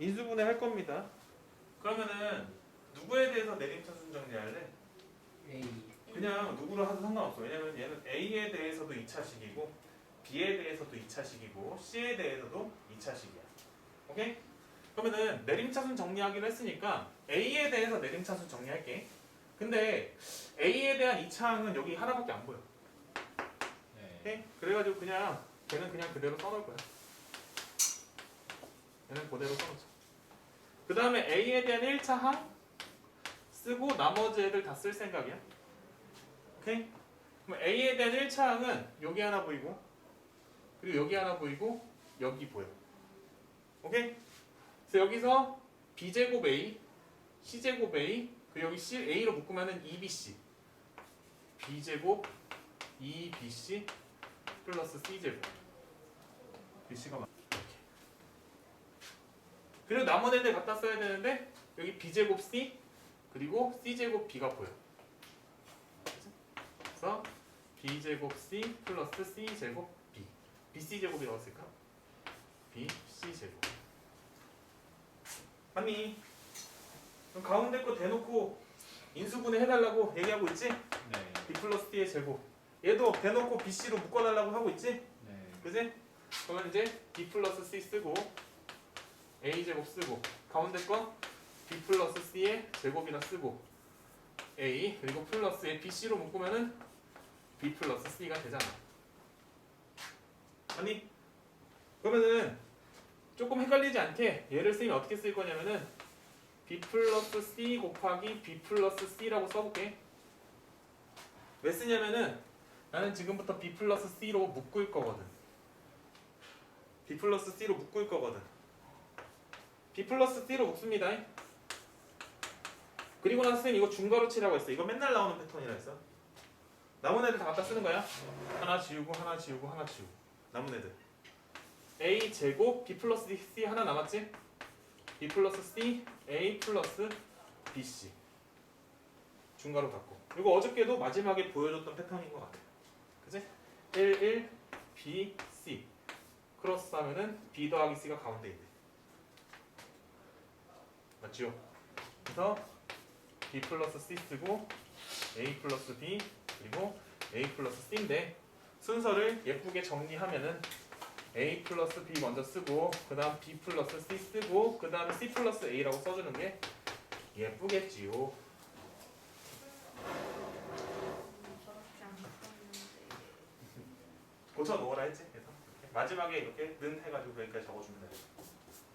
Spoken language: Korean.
인수분해 할 겁니다. 그러면은 누구에 대해서 내림차순 정리할래? A 그냥 누구를 하도 상관없어. 왜냐면 얘는 A에 대해서도 2차식이고 B에 대해서도 2차식이고 C에 대해서도 2차식이야. 오케이? 그러면은 내림차순 정리하기로 했으니까 A에 대해서 내림차순 정리할게. 근데 A에 대한 2차항은 여기 하나밖에 안 보여. 네. 오케이? 그래가지고 그냥 걔는 그냥 그대로 써놓을 거야. 얘는 그대로 써놓자. 그 다음에 A에 대한 1차 항 쓰고 나머지 애들 다 쓸 생각이야. 오케이? 그럼 A에 대한 1차 항은 여기 하나 보이고 그리고 여기 하나 보이고 여기 보여. 오케이? 그래서 여기서 B제곱 A, C제곱 A, 그리고 여기 C, A로 묶으면은 2BC. B제곱 2BC 플러스 C제곱. BC가 맞. 그리고 남은 애들 갖다 써야 되는데 여기 B제곱 C 그리고 C제곱 B가 보여. 그래서 B제곱 C 플러스 C제곱 B. BC제곱이라고 쓸까? BC제곱. 맞니? 그럼 가운데 거 대놓고 인수분해 해달라고 얘기하고 있지? 네. B 플러스 D의 제곱. 얘도 대놓고 BC로 묶어달라고 하고 있지? 네. 그지? 그러면 이제 B 플러스 C 쓰고 A 제곱 쓰고 가운데 건 B 플러스 C의 제곱이나 쓰고 A 그리고 플러스에 BC로 묶으면은 B 플러스 C가 되잖아. 아니 그러면은 조금 헷갈리지 않게 얘를 쓰면 어떻게 쓸 거냐면은 B 플러스 C 곱하기 B 플러스 C라고 써볼게. 왜 쓰냐면은 나는 지금부터 B 플러스 C로 묶을 거거든. B 플러스 C로 묶을 거거든. B 플러스 C로 묶습니다. 그리고 나서 쌤 이거 중괄호 치라고 했어. 이거 맨날 나오는 패턴이라 했어. 남은 애들 다 갖다 쓰는 거야. 하나 지우고 하나 지우고 하나 지우고. 남은 애들. A 제곱 B 플러스 C 하나 남았지? B 플러스 C A 플러스 BC. 중괄호 갖고. 이거 어저께도 마지막에 보여줬던 패턴인 것 같아. 그지? 1, 1, B, C. 크로스 하면은 B 더하기 C가 가운데 있네. 맞죠? 그래서 B 플러스 C 쓰고 A 플러스 B 그리고 A 플러스 C인데 순서를 예쁘게 정리하면은 A 플러스 B 먼저 쓰고 그 다음 B 플러스 C 쓰고 그 다음에 C 플러스 A라고 써주는 게 예쁘겠지요. 썼는데 고쳐 놓으라 했지. 그래서 이렇게 마지막에 이렇게 는 해가지고 여기까지 적어주면 돼.